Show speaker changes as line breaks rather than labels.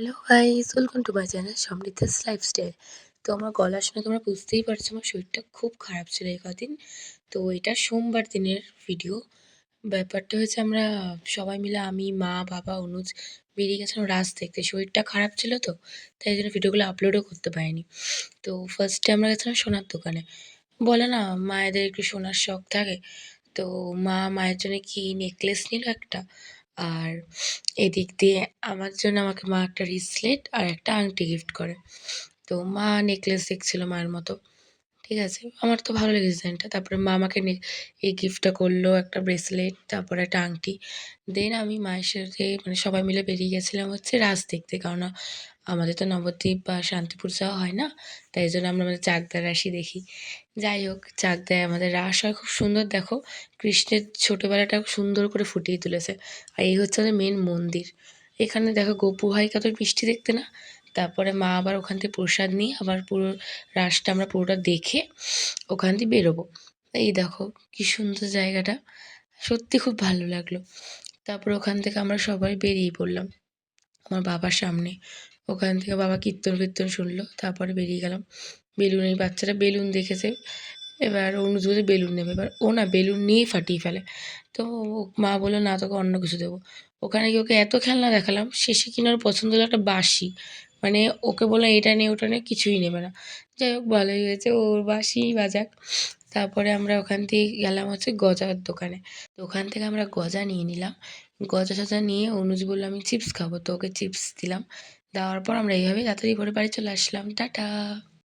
Hello guys welcome to my channel সমৃদ্ধাস lifestyle তো আমার গলা শুনে তোমরা বুঝতেই পারছ, আমার শরীরটা খুব খারাপ ছিল এই কদিন। তো এটা সোমবার দিনের ভিডিও ব্যাপারটা হয়েছে, আমরা সবাই মিলে, আমি, মা, বাবা, অনুজ বেরিয়ে গেছিলাম রাস দেখতে। শরীরটা খারাপ ছিল তো, তাই জন্য ভিডিওগুলো আপলোডও করতে পারিনি। তো ফার্স্টে আমরা গেছিলাম সোনার দোকানে। বলে না, মায়েদের একটু সোনার শখ থাকে। তো মা মায়ের জন্য কি নেকলেস নিল একটা? আর এদিক দিয়ে আমার জন্য আমাকে মা একটা রিসলেট আর একটা আংটি গিফট করে। তো মা নেকলেস দেখছিল মায়ের মতো। ঠিক আছে? আমার তো ভালো লেগেছে ডিজাইনটা তারপরে মা আমাকে এই গিফটটা করল, একটা ব্রেসলেট তারপরে একটা আংটি। দেন আমি মায়ের সাথে মানে সবাই মিলে বেরিয়ে গেছিলাম হচ্ছে রাস দেখতে। কারণ আমাদের তো নবদ্বীপ বা শান্তিপুর যাওয়া হয় না, তাই জন্য আমরা আমাদের চাকদার রাশি দেখি। যাই হোক, চাকদায় আমাদের রাস হয় খুব সুন্দর, দেখো কৃষ্ণের ছোটোবেলাটা সুন্দর করে ফুটিয়ে তুলেছে। আর এই হচ্ছে আমাদের মেন মন্দির। এখানে দেখো গোপু ভাই কত মিষ্টি দেখতে না? তারপরে মা আবার ওখান থেকে প্রসাদ নিয়ে আবার পুরো রাসটা আমরা পুরোটা দেখে ওখান দিয়ে বেরোবো। এই দেখো কি সুন্দর জায়গাটা, সত্যি খুব ভালো লাগল। তারপর ওখান থেকে আমরা সবাই বেরিয়ে পড়লাম। আমার বাবার সামনে। ওখান থেকে বাবা কীর্তন ফীর্তন শুনলো, তারপরে বেরিয়ে গেলাম। বেলুন, এই বাচ্চাটা বেলুন দেখেছে। এবার অনুজ বলে বেলুন নেবে। এবার ও না বেলুন নিয়েই ফাটিয়ে ফেলে। তো মা বলল, না, তোকে অন্য কিছু দেবো। ওখানে গিয়ে ওকে এত খেলনা দেখালাম, শেষে কিনা ওর পছন্দ হলো একটা বাঁশি। মানে ওকে বললাম, এটা নিয়ে ওটা নিয়ে কিছুই নেবে না। যাই হোক, ভালোই হয়েছে, ওর বাঁশি বাজাক। তারপরে আমরা ওখান থেকে গেলাম হচ্ছে গজার দোকানে। তো ওখান থেকে আমরা গজা নিয়ে নিলাম। গজা সজা নিয়ে অনুজ বলল, আমি চিপস খাব। তো ওকে চিপস দিলাম। দেওয়ার পর আমরা এইভাবে তাড়াতাড়ি করে বাড়ি চলে আসলাম। টাটা!